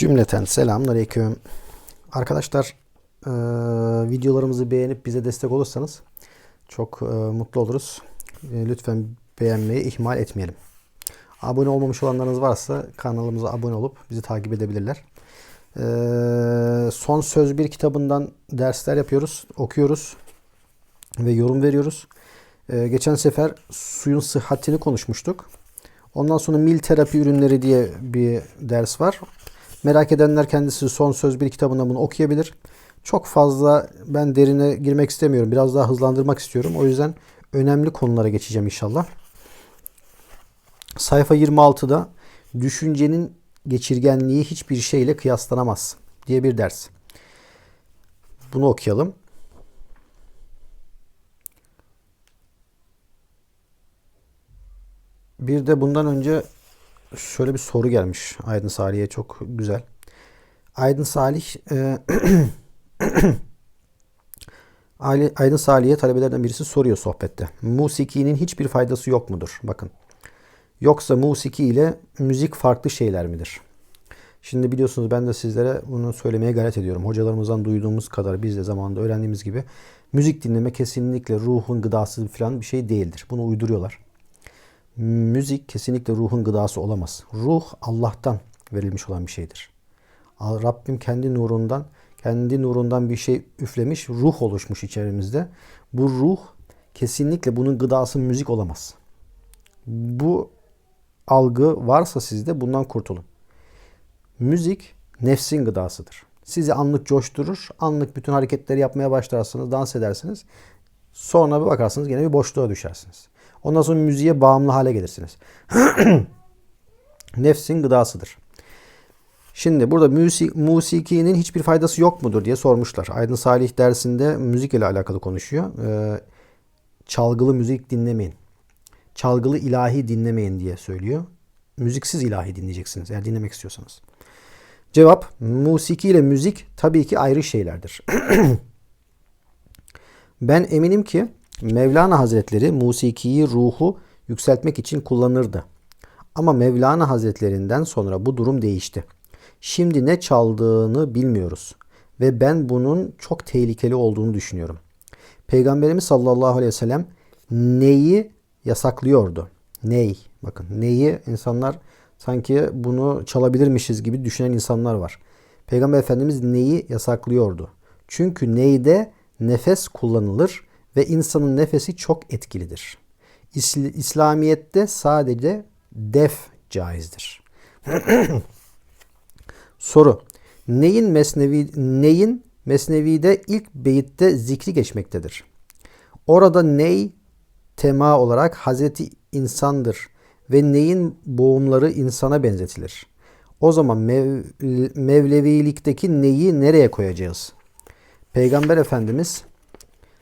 Cümleten selamünaleyküm. Arkadaşlar e, videolarımızı beğenip bize destek olursanız çok e, mutlu oluruz. E, lütfen beğenmeyi ihmal etmeyelim. Abone olmamış olanlarınız varsa kanalımıza abone olup bizi takip edebilirler. E, Son Söz Bir kitabından dersler yapıyoruz, okuyoruz ve yorum veriyoruz. E, geçen sefer suyun sıhhatini konuşmuştuk. Ondan sonra mil terapi ürünleri diye bir ders var. Merak edenler kendisi Son Söz bir kitabından bunu okuyabilir. Çok fazla ben derine girmek istemiyorum. Biraz daha hızlandırmak istiyorum. O yüzden önemli konulara geçeceğim inşallah. Sayfa 26'da düşüncenin geçirgenliği hiçbir şeyle kıyaslanamaz diye bir ders. Bunu okuyalım. Bir de bundan önce şöyle bir soru gelmiş Aydın Salih'e çok güzel. Aydın Salih e, Aydın Salih'e talebelerden birisi soruyor sohbette. Musikinin hiçbir faydası yok mudur? Bakın. Yoksa musiki ile müzik farklı şeyler midir? Şimdi biliyorsunuz ben de sizlere bunu söylemeye gayret ediyorum. Hocalarımızdan duyduğumuz kadar biz de zamanında öğrendiğimiz gibi müzik dinleme kesinlikle ruhun gıdası falan bir şey değildir. Bunu uyduruyorlar müzik kesinlikle ruhun gıdası olamaz. Ruh Allah'tan verilmiş olan bir şeydir. Rabbim kendi nurundan, kendi nurundan bir şey üflemiş, ruh oluşmuş içerimizde. Bu ruh kesinlikle bunun gıdası müzik olamaz. Bu algı varsa sizde bundan kurtulun. Müzik nefsin gıdasıdır. Sizi anlık coşturur, anlık bütün hareketleri yapmaya başlarsınız, dans edersiniz. Sonra bir bakarsınız gene bir boşluğa düşersiniz. Ondan sonra müziğe bağımlı hale gelirsiniz. Nefsin gıdasıdır. Şimdi burada müzik, musikinin hiçbir faydası yok mudur diye sormuşlar. Aydın Salih dersinde müzik ile alakalı konuşuyor. Ee, çalgılı müzik dinlemeyin. Çalgılı ilahi dinlemeyin diye söylüyor. Müziksiz ilahi dinleyeceksiniz eğer dinlemek istiyorsanız. Cevap, musiki ile müzik tabii ki ayrı şeylerdir. ben eminim ki Mevlana Hazretleri musikiyi ruhu yükseltmek için kullanırdı. Ama Mevlana Hazretlerinden sonra bu durum değişti. Şimdi ne çaldığını bilmiyoruz ve ben bunun çok tehlikeli olduğunu düşünüyorum. Peygamberimiz sallallahu aleyhi ve sellem neyi yasaklıyordu? Ney? Bakın neyi insanlar sanki bunu çalabilirmişiz gibi düşünen insanlar var. Peygamber Efendimiz neyi yasaklıyordu? Çünkü neyde nefes kullanılır ve insanın nefesi çok etkilidir. İslamiyet'te sadece def caizdir. Soru. Neyin mesnevi neyin mesnevide ilk beyitte zikri geçmektedir? Orada ney tema olarak Hazreti insandır ve neyin boğumları insana benzetilir. O zaman mev, Mevlevilikteki neyi nereye koyacağız? Peygamber Efendimiz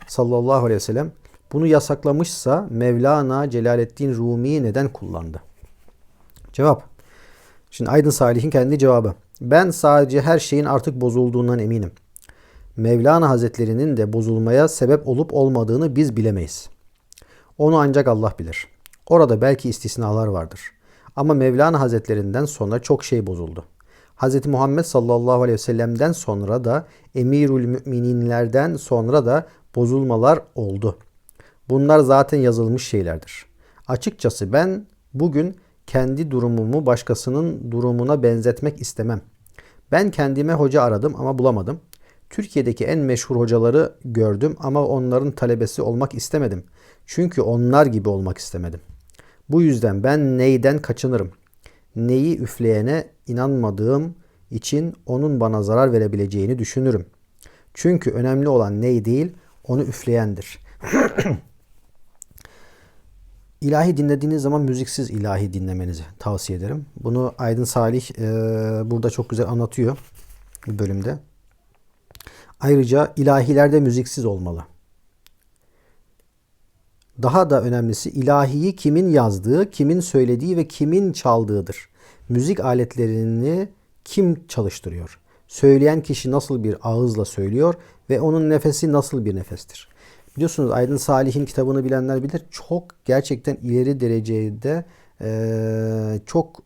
sallallahu aleyhi ve sellem bunu yasaklamışsa Mevlana Celaleddin Rumi neden kullandı? Cevap. Şimdi Aydın Salih'in kendi cevabı. Ben sadece her şeyin artık bozulduğundan eminim. Mevlana Hazretlerinin de bozulmaya sebep olup olmadığını biz bilemeyiz. Onu ancak Allah bilir. Orada belki istisnalar vardır. Ama Mevlana Hazretlerinden sonra çok şey bozuldu. Hz. Muhammed sallallahu aleyhi ve sellem'den sonra da emirül mümininlerden sonra da bozulmalar oldu. Bunlar zaten yazılmış şeylerdir. Açıkçası ben bugün kendi durumumu başkasının durumuna benzetmek istemem. Ben kendime hoca aradım ama bulamadım. Türkiye'deki en meşhur hocaları gördüm ama onların talebesi olmak istemedim. Çünkü onlar gibi olmak istemedim. Bu yüzden ben neyden kaçınırım? Neyi üfleyene inanmadığım için onun bana zarar verebileceğini düşünürüm. Çünkü önemli olan ney değil, onu üfleyendir. İlahi dinlediğiniz zaman müziksiz ilahi dinlemenizi tavsiye ederim. Bunu Aydın Salih e, burada çok güzel anlatıyor bölümde. Ayrıca ilahilerde müziksiz olmalı. Daha da önemlisi ilahiyi kimin yazdığı, kimin söylediği ve kimin çaldığıdır. Müzik aletlerini kim çalıştırıyor? Söyleyen kişi nasıl bir ağızla söylüyor ve onun nefesi nasıl bir nefestir? Biliyorsunuz Aydın Salih'in kitabını bilenler bilir. Çok gerçekten ileri derecede e, çok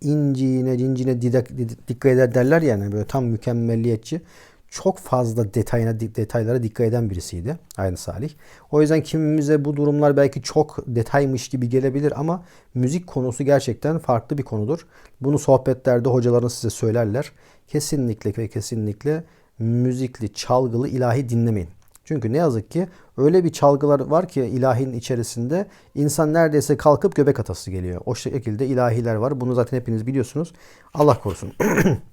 inciğine, cincine didak, did- dikkat eder derler yani böyle tam mükemmelliyetçi. Çok fazla detayına, detaylara dikkat eden birisiydi Aydın Salih. O yüzden kimimize bu durumlar belki çok detaymış gibi gelebilir ama müzik konusu gerçekten farklı bir konudur. Bunu sohbetlerde hocalarınız size söylerler. Kesinlikle ve kesinlikle müzikli, çalgılı ilahi dinlemeyin. Çünkü ne yazık ki öyle bir çalgılar var ki ilahinin içerisinde insan neredeyse kalkıp göbek atası geliyor. O şekilde ilahiler var. Bunu zaten hepiniz biliyorsunuz. Allah korusun.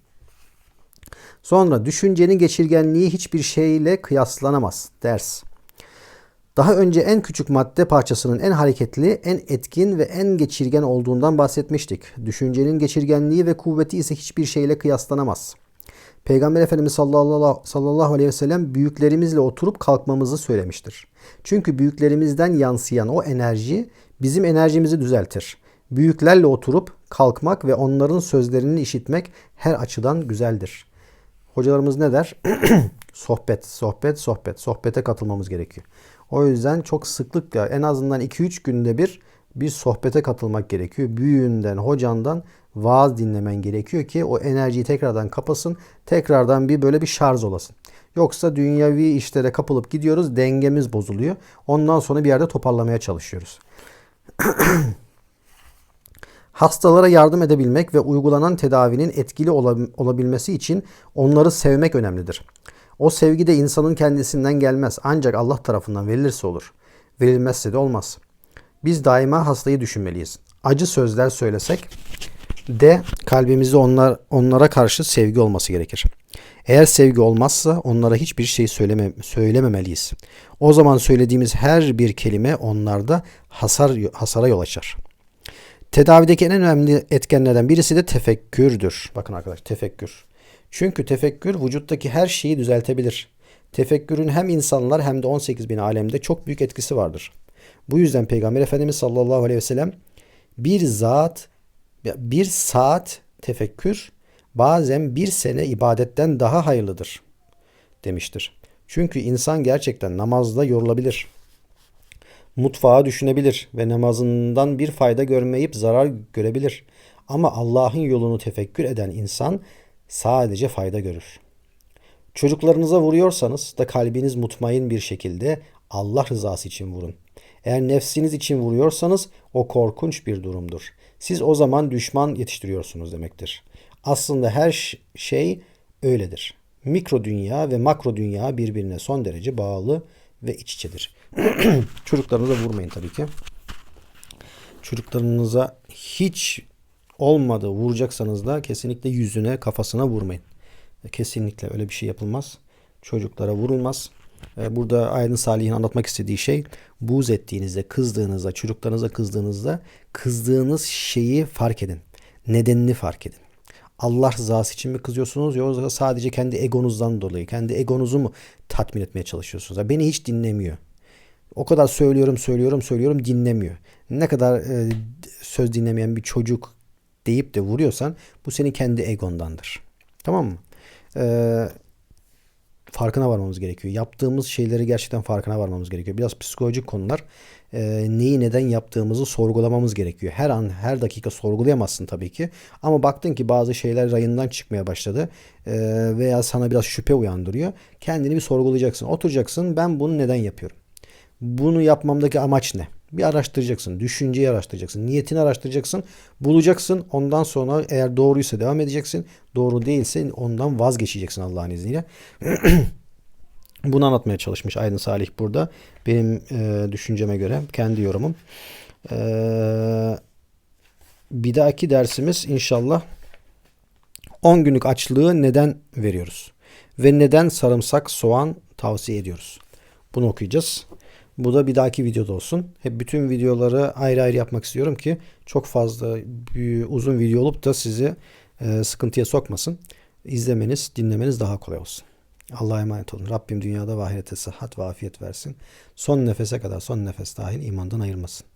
Sonra düşüncenin geçirgenliği hiçbir şeyle kıyaslanamaz. Ders. Daha önce en küçük madde parçasının en hareketli, en etkin ve en geçirgen olduğundan bahsetmiştik. Düşüncenin geçirgenliği ve kuvveti ise hiçbir şeyle kıyaslanamaz. Peygamber Efendimiz sallallahu, aleyhi ve sellem büyüklerimizle oturup kalkmamızı söylemiştir. Çünkü büyüklerimizden yansıyan o enerji bizim enerjimizi düzeltir. Büyüklerle oturup kalkmak ve onların sözlerini işitmek her açıdan güzeldir. Hocalarımız ne der? sohbet, sohbet, sohbet. Sohbete katılmamız gerekiyor. O yüzden çok sıklıkla en azından 2-3 günde bir bir sohbete katılmak gerekiyor. Büyüğünden, hocandan vaaz dinlemen gerekiyor ki o enerjiyi tekrardan kapasın. Tekrardan bir böyle bir şarj olasın. Yoksa dünyavi işlere kapılıp gidiyoruz. Dengemiz bozuluyor. Ondan sonra bir yerde toparlamaya çalışıyoruz. Hastalara yardım edebilmek ve uygulanan tedavinin etkili olabilmesi için onları sevmek önemlidir. O sevgi de insanın kendisinden gelmez ancak Allah tarafından verilirse olur. Verilmezse de olmaz. Biz daima hastayı düşünmeliyiz. Acı sözler söylesek de kalbimizde onlar, onlara karşı sevgi olması gerekir. Eğer sevgi olmazsa onlara hiçbir şey söyleme, söylememeliyiz. O zaman söylediğimiz her bir kelime onlarda hasar, hasara yol açar. Tedavideki en önemli etkenlerden birisi de tefekkürdür. Bakın arkadaşlar tefekkür. Çünkü tefekkür vücuttaki her şeyi düzeltebilir. Tefekkürün hem insanlar hem de 18 bin alemde çok büyük etkisi vardır. Bu yüzden Peygamber Efendimiz sallallahu aleyhi ve sellem bir zat, bir saat tefekkür bazen bir sene ibadetten daha hayırlıdır demiştir. Çünkü insan gerçekten namazda yorulabilir. Mutfağı düşünebilir ve namazından bir fayda görmeyip zarar görebilir. Ama Allah'ın yolunu tefekkür eden insan sadece fayda görür. Çocuklarınıza vuruyorsanız da kalbiniz mutmain bir şekilde Allah rızası için vurun. Eğer nefsiniz için vuruyorsanız o korkunç bir durumdur. Siz o zaman düşman yetiştiriyorsunuz demektir. Aslında her şey öyledir. Mikro dünya ve makro dünya birbirine son derece bağlı ve iç içedir. Çocuklarınıza vurmayın tabii ki. Çocuklarınıza hiç olmadı vuracaksanız da kesinlikle yüzüne kafasına vurmayın. Kesinlikle öyle bir şey yapılmaz. Çocuklara vurulmaz. Ee, burada Aydın Salih'in anlatmak istediği şey buz ettiğinizde, kızdığınızda, çocuklarınıza kızdığınızda kızdığınız şeyi fark edin. Nedenini fark edin. Allah rızası için mi kızıyorsunuz yoksa sadece kendi egonuzdan dolayı, kendi egonuzu mu tatmin etmeye çalışıyorsunuz? Beni hiç dinlemiyor. O kadar söylüyorum, söylüyorum, söylüyorum dinlemiyor. Ne kadar e, söz dinlemeyen bir çocuk deyip de vuruyorsan bu senin kendi egondandır. Tamam mı? Ee, farkına varmamız gerekiyor. Yaptığımız şeyleri gerçekten farkına varmamız gerekiyor. Biraz psikolojik konular. E, neyi neden yaptığımızı sorgulamamız gerekiyor. Her an her dakika sorgulayamazsın tabii ki. Ama baktın ki bazı şeyler rayından çıkmaya başladı e, veya sana biraz şüphe uyandırıyor. Kendini bir sorgulayacaksın. Oturacaksın ben bunu neden yapıyorum? Bunu yapmamdaki amaç ne? Bir araştıracaksın. Düşünceyi araştıracaksın. Niyetini araştıracaksın. Bulacaksın. Ondan sonra eğer doğruysa devam edeceksin. Doğru değilse ondan vazgeçeceksin Allah'ın izniyle. Bunu anlatmaya çalışmış Aydın Salih burada. Benim e, düşünceme göre, kendi yorumum. E, bir dahaki dersimiz inşallah 10 günlük açlığı neden veriyoruz? Ve neden sarımsak, soğan tavsiye ediyoruz? Bunu okuyacağız. Bu da bir dahaki videoda olsun. Hep bütün videoları ayrı ayrı yapmak istiyorum ki çok fazla uzun video olup da sizi e, sıkıntıya sokmasın. İzlemeniz, dinlemeniz daha kolay olsun. Allah'a emanet olun. Rabbim dünyada ve ahirette sıhhat ve afiyet versin. Son nefese kadar son nefes dahil imandan ayırmasın.